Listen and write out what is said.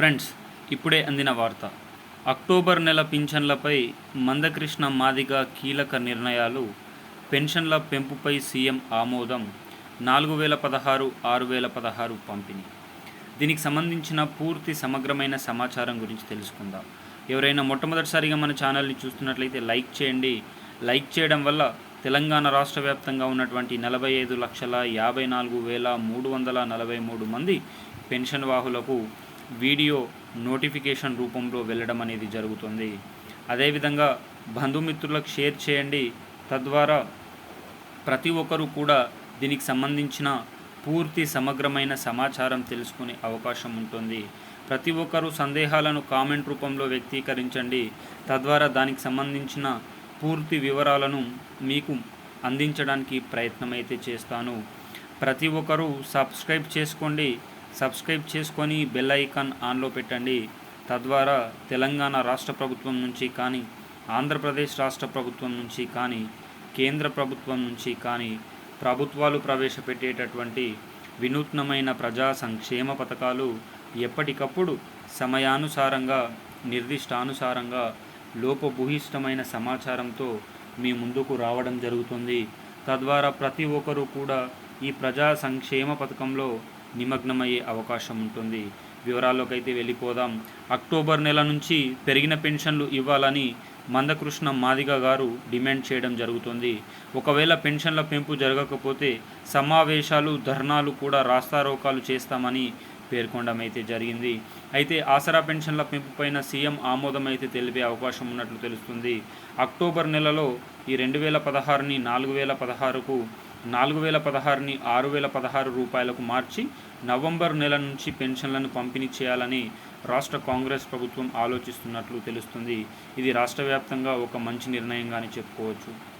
Friends ఇప్పుడే అందిన వార్త. అక్టోబర్ నెల పింఛన్లపై మందకృష్ణ మాదిగ కీలక నిర్ణయాలు. పెన్షన్ల పెంపుపై సీఎం ఆమోదం. నాలుగు వేల పదహారు ఆరు వేల పదహారు పంపిణీ. దీనికి సంబంధించిన పూర్తి సమగ్రమైన సమాచారం గురించి తెలుసుకుందాం. ఎవరైనా మొట్టమొదటిసారిగా మన ఛానల్ని చూస్తున్నట్లయితే లైక్ చేయండి. లైక్ చేయడం వల్ల తెలంగాణ రాష్ట్ర వ్యాప్తంగా ఉన్నటువంటి నలభై ఐదు లక్షల యాభై నాలుగు వేల మూడు వందల నలభై మూడు మంది పెన్షన్ వాహులకు వీడియో నోటిఫికేషన్ రూపంలో వెళ్ళడం అనేది జరుగుతుంది. అదేవిధంగా బంధుమిత్రులకు షేర్ చేయండి. తద్వారా ప్రతి ఒక్కరూ కూడా దీనికి సంబంధించిన పూర్తి సమగ్రమైన సమాచారం తెలుసుకునే అవకాశం ఉంటుంది. ప్రతి ఒక్కరూ సందేహాలను కామెంట్ రూపంలో వ్యక్తీకరించండి. తద్వారా దానికి సంబంధించిన పూర్తి వివరాలను మీకు అందించడానికి ప్రయత్నం అయితే చేస్తాను. ప్రతి ఒక్కరూ సబ్స్క్రైబ్ చేసుకోండి. సబ్స్క్రైబ్ చేసుకొని బెల్ ఐకాన్ ఆన్లో పెట్టండి. తద్వారా తెలంగాణ రాష్ట్ర ప్రభుత్వం నుంచి కానీ ఆంధ్రప్రదేశ్ రాష్ట్ర ప్రభుత్వం నుంచి కానీ కేంద్ర ప్రభుత్వం నుంచి కానీ ప్రభుత్వాలు ప్రవేశపెట్టేటటువంటి వినూత్నమైన ప్రజా సంక్షేమ పథకాలు ఎప్పటికప్పుడు సమయానుసారంగా నిర్దిష్టానుసారంగా లోపభూయిష్టమైన సమాచారంతో మీ ముందుకు రావడం జరుగుతుంది. తద్వారా ప్రతి ఒక్కరూ కూడా ఈ ప్రజా సంక్షేమ పథకంలో నిమగ్నమయ్యే అవకాశం ఉంటుంది. వివరాల్లోకి అయితే వెళ్ళిపోదాం. అక్టోబర్ నెల నుంచి పెరిగిన పెన్షన్లు ఇవ్వాలని మందకృష్ణ మాదిగ గారు డిమాండ్ చేయడం జరుగుతుంది. ఒకవేళ పెన్షన్ల పెంపు జరగకపోతే సమావేశాలు ధర్నాలు కూడా రాస్తారోకాలు చేస్తామని పేర్కొనడం అయితే జరిగింది. అయితే ఆసరా పెన్షన్ల పెంపుపైన సీఎం ఆమోదం అయితే తెలిపే అవకాశం ఉన్నట్లు తెలుస్తుంది. అక్టోబర్ నెలలో ఈ రెండు వేల పదహారుని నాలుగు వేల పదహారుకు నాలుగు వేల పదహారుని ఆరు వేల పదహారు రూపాయలకు మార్చి నవంబర్ నెల నుంచి పెన్షన్లను పంపిణీ చేయాలని రాష్ట్ర కాంగ్రెస్ ప్రభుత్వం ఆలోచిస్తున్నట్లు తెలుస్తుంది. ఇది రాష్ట్ర వ్యాప్తంగా ఒక మంచి నిర్ణయంగానే చెప్పుకోవచ్చు.